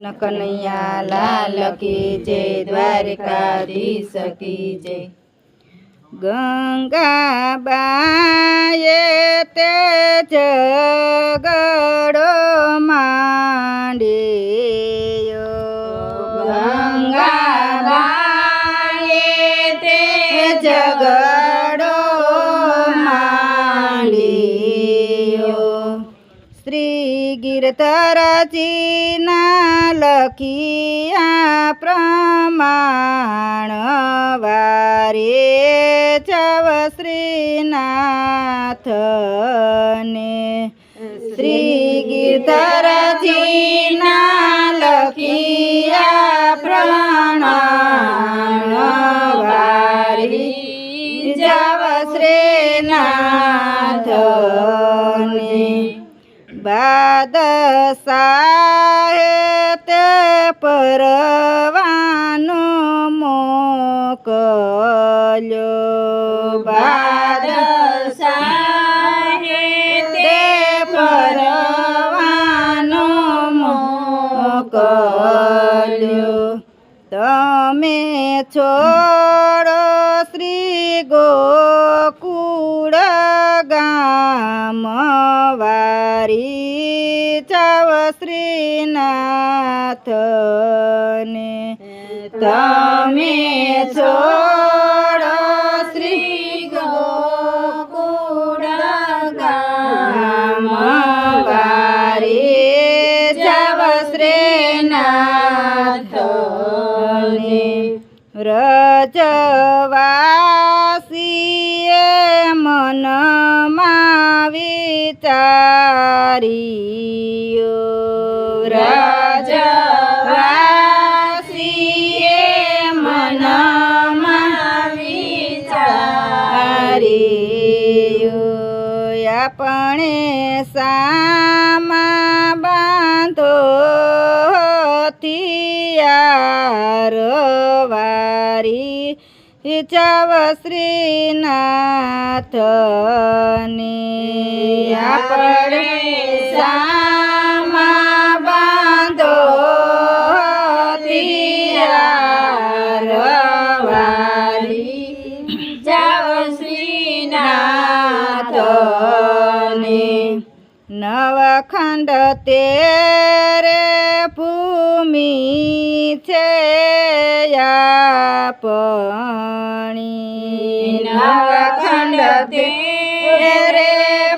કનૈયા લાલ કી જય, દ્વારકાધીશ કી જય. ગંગા બાએ તે જગડો માંડ્યો. ગંગા બાએ તે જગડો શ્રી ગીરતરજીના લખિયા પ્રમાણ વારે ચવ શ્રીનાથને શ્રી ગીરતરજીના લખિયા પ્રમાણ વારી જવ શ્રીનાથને બાદશાહે તે પરવાનો મોકલ્યો. બાદશાહે તે પરવાનો મોકલ્યો. તમે છોડો શ્રી ગોકુળ ગામ વારી ચવ શ્રીનાથને. તમે છોડો શ્રી ગોકુળ ગામ વારી ચવ વિચાર્યો રજવાસીએ મનમાં વિચાર્યો આપણે સામા બાંધો હથિયાર વારી ચવ શ્રીનાથને. આપણે સામા બાંધો નવખંડ તેરે ભૂમિ છે આપણી નવખંડ તેરે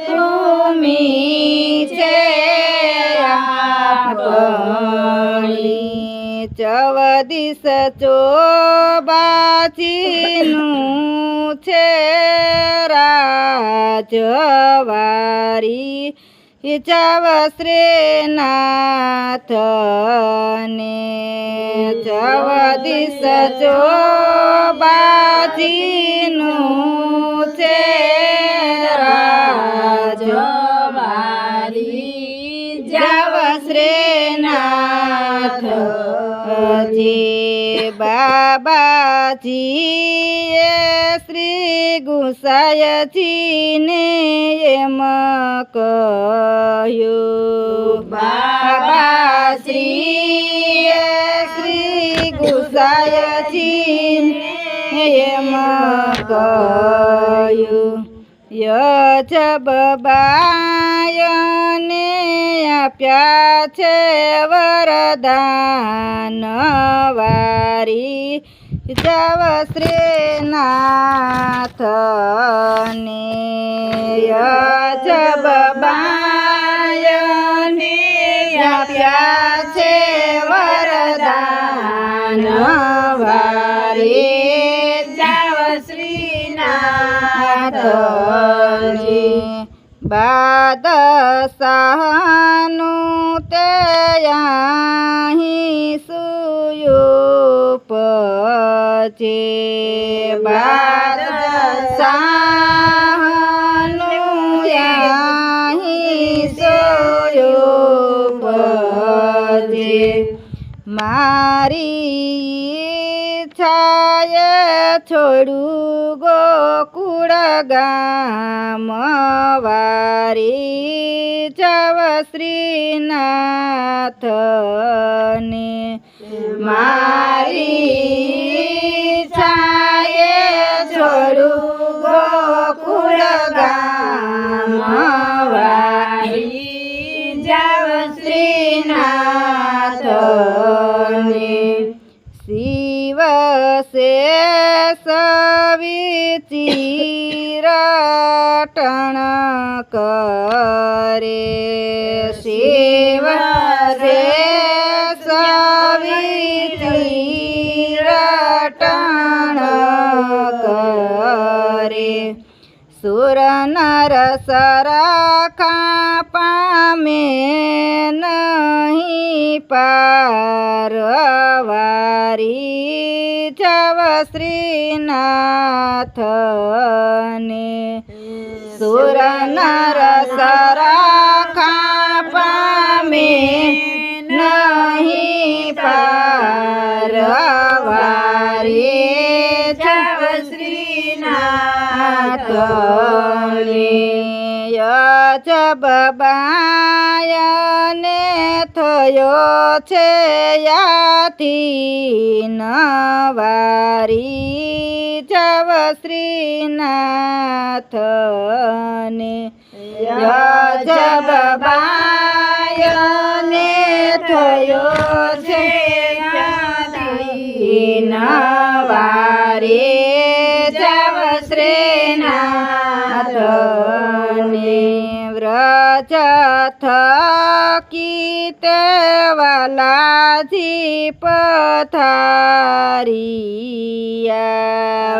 ભૂમિ છે આપણી. ચવદીસ ચોબાચીનું છે રાજવારી. ચવ શ્રીનાથને ચવદીસ બાજીનું છે રાજવારી જવ શ્રીનાથજી એ શ્રી ગુસાયજીને એમ કહ્યું બાબાશ્રીએ શ્રી ગુસાયજીને એમ કહ્યું યજબબાયને આપ્યા છે વરદાન વારી. જવ શ્રીનાથને. યજબબાયને આપ્યા છે વરદાન વારી. જવ શ્રીનાથજી બાદશાહનું તે અહીં સુયુપજે. બાદશાહનું અહીં સુયુપજે. મારી ઈચ્છાએ છોડું ગોકુળ ગામ વારી જવ શ્રીનાથને મારી છાયે છોડું ગોકુળ ગામ વારી જવ સવિચિરટણ કરે. શિવ રે સવિચિરટણ કરે. સુર નર સરખા પામે નહીં પારવારી. જવ શ્રીનાથને. સુર નર સરખા પામે નહીં પારવારી. જવ શ્રીનાથને. યજબ બાયને થયો છે યાથી નવારી જવ શ્રીનાથને. યજબ બાયને થયો છે યાથી નવારી જવ વાલાજી પથારિયા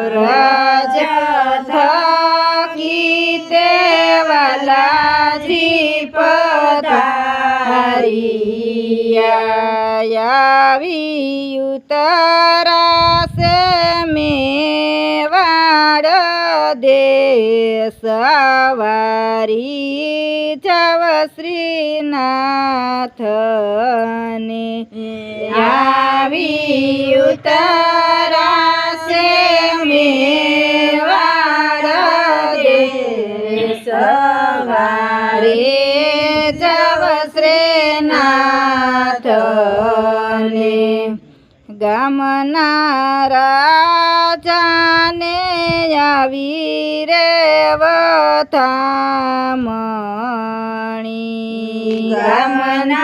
વ્રજ થકી તે વાલાજી પથારિયા આવી ઉતરાશે મેવાડ દેશવારી જવ શ્રીનાથને. આવી ઉતરાશે મેવાડ દેશવારી જવ ગામના રાજાને આવી રે વથામણી. ગામના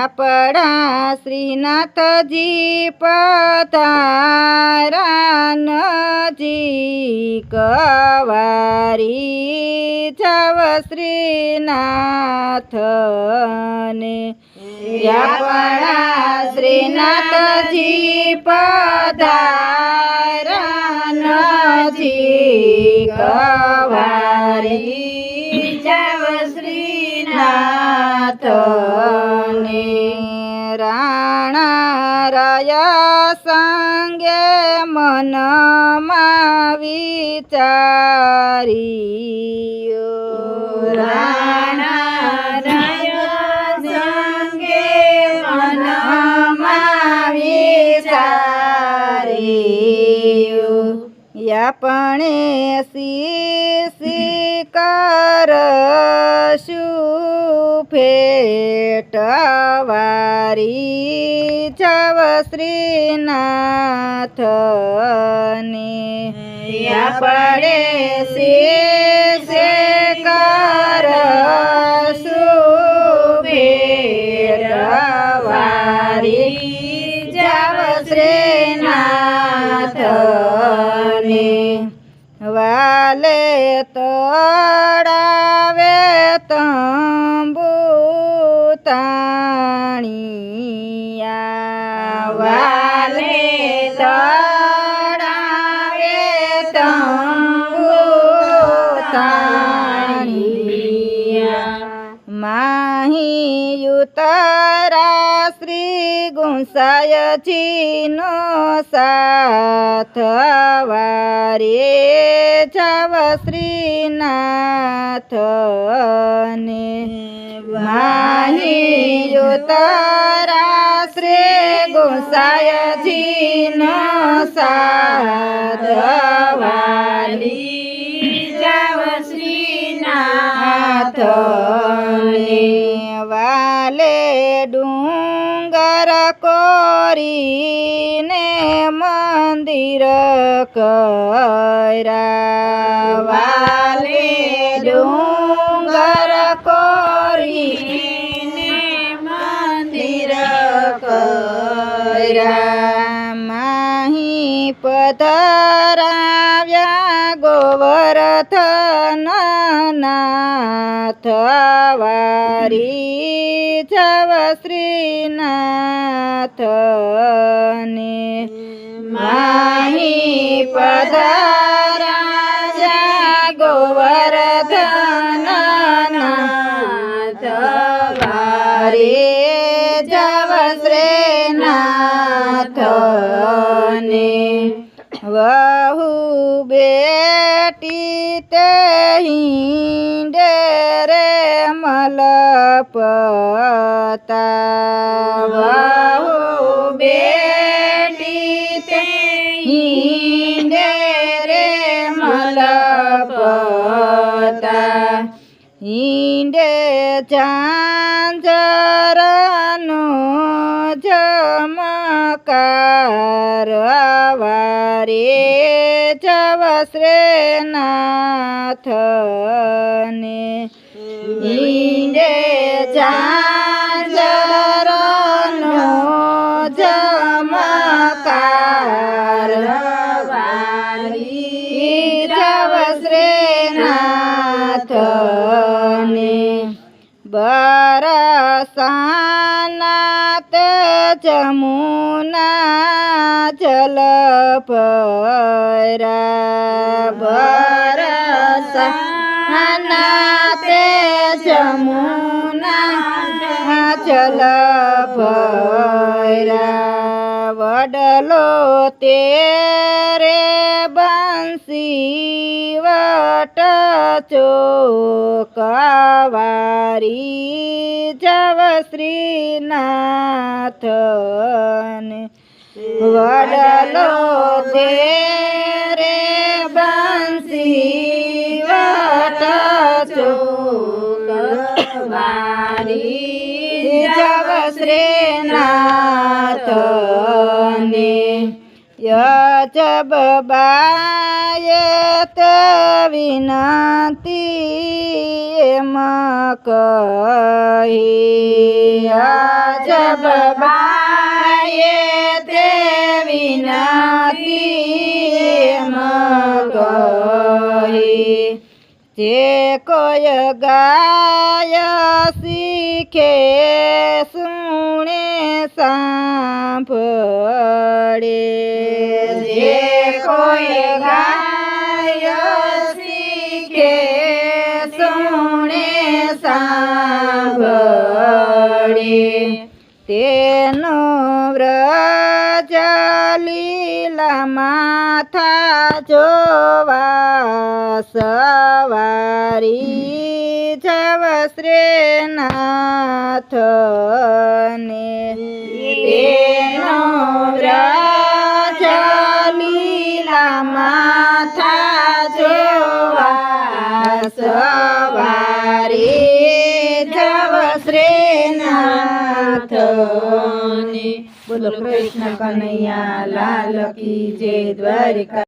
આપણા શ્રીનાથજી પધારા નજીક વારી જવ શ્રીનાથને આપણા શ્રીનાથજી પધારા નજીક વારી જવ શ્રીનાથને સંગે મનમાં વિચારી રાણા સંગે મનમાં વિચારિયો આપણે શીશી કરશું ફેટવારી જવ શ્રીનાથને આપણે શીશે કરશું ફેટવારી જવ શ્રીનાથને તળાવે તંબુ યુતરા શ્રી ગુંસાયજીનો સાથ વારે જવ શ્રીનાથને. માહી તારા શ્રી ગોસાયજીનો સાધવાલી જાવ શ્રીનાથને. કોરીને મંદિર કરાવાલે વાલે ડુંગર કરીને મંદિર કરા માહી પધરાવ્યા ગોવર્ધન નાથ વારી જવ શ્રીનાથને માહી નાથ વારી જવ શ્રીનાથને વહુ બેટી તે હિંડે રે મલપતા વહુ બેટી તે હિંડે રે મલપતા. હિંડે ચાંજરનો જમકાર વારે જવ શ્રેનાથને ઈંડે ચાંજરનો જમકાર વારી જવ શ્રેનાથને चमुनाचल परा बरसा अनाते चमुना चल पैरा वडलो तेरे बंसी વટ ચોકવારી જવ શ્રીનાથને વડલો તેરે બંસી વટ ચોકવારી જવ શ્રીનાથને યજબ બાયત વિનતી એમ કહી યજબ બાયત વિનતી એમ કહી, જે કોઈ ગાય શીખે સુણે સાંભળે. તેનો વ્રજ લીલા માથા જોવા સવારી જવ શ્રેનાથને તેનો વ્રજ લીલા માથા જોવા સવારી જવ શ્રેનાથને બોલો કૃષ્ણ કનૈયા લાલ કી જય દ્વારિકા